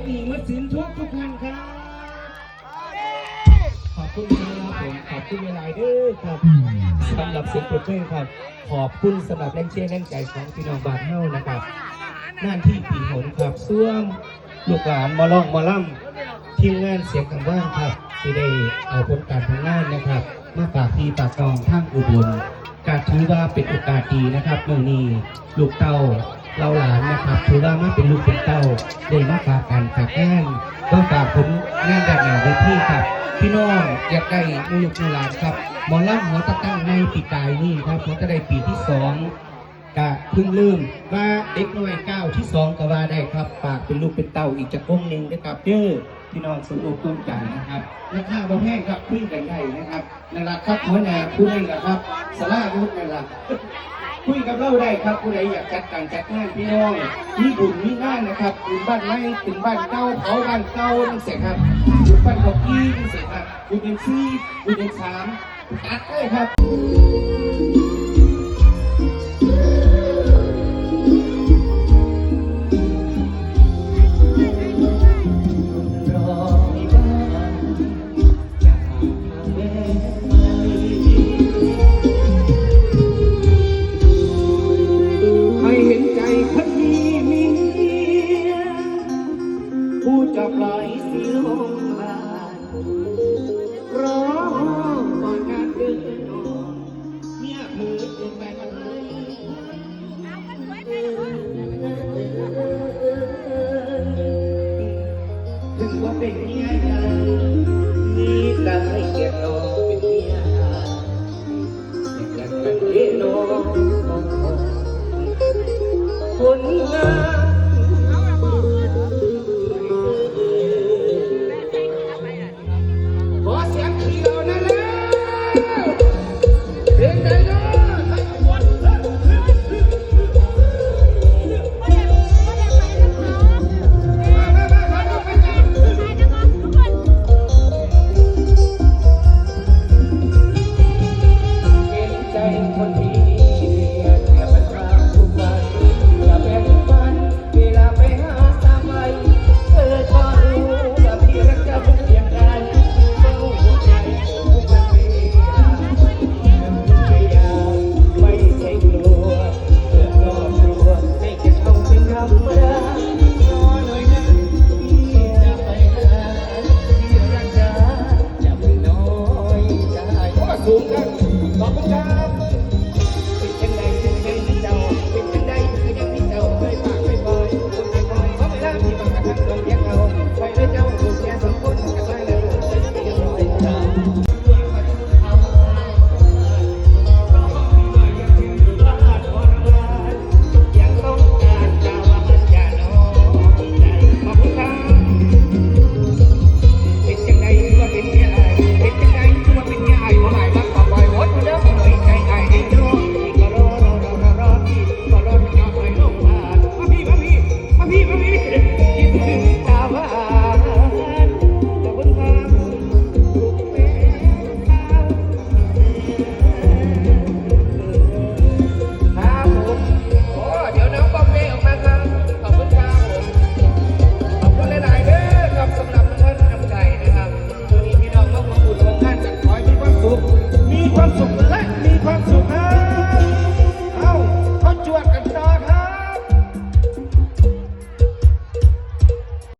มื่อดีเมื่อสินทุกทุกท่านครับขอบคุณครับผมขอบคุณเวลาด้วยครับสำหรับเสียงปรบมือครับ ขอบคุณสำหรับแรงเชียร์แรงใจของพี่น้องบาทเฮ้านะครับหนั่นที่ปีหนครับส่วงลูกหลานมาล่องมาล่ำทีมงานเสียงกังว่านครับที่ได้เอาผลการทำงานนะครับมาฝากพี่ฝากน้องทางอุบลการถือว่าเป็นโอกาสดีนะครับเมื่อนี้ลูกเต้าเราหลานนะครับถือว่ามาเป็นลูกเป็นเต้าได้มาฝากกัน ฝากงานต้องฝากผลงานด้านหน้าเวทีครับ พี่น้องอยากได้มือลูกมือหลานครับหมอลำหัวตะตั้งในปีกายนี่ครับหัวตะได้ปีที่สองกะพิ่งลืมว่าเด็กน้อยเก้าที่สองก็ว่าได้ครับฝากเป็นลูกเป็นเต้าอีกจากองหนึ่งนะครับเด้อพี่น้องสมอกต้นใจนะครับราคาบ่แพงครับคุยกันได้นะครับนั่นแหละครับหัวหน้าผู้ใดล่ะครับสลาวุฒินั่นแหละ คุยกับเราได้ครับผู้ใดอยากจัดการจัดงานพี่น้องมีบุญมีงานนะครับบุญบ้านไม้ถึงบ้านเก่าเผาบ้านเก่านั่นเสร็จครับบุญบ้านดอกกี้นั่นเสร็จครับบุญเดือนสี่บุญเดือนสามจัดเลยครับรอบ้านจะหาแม่ sua bendita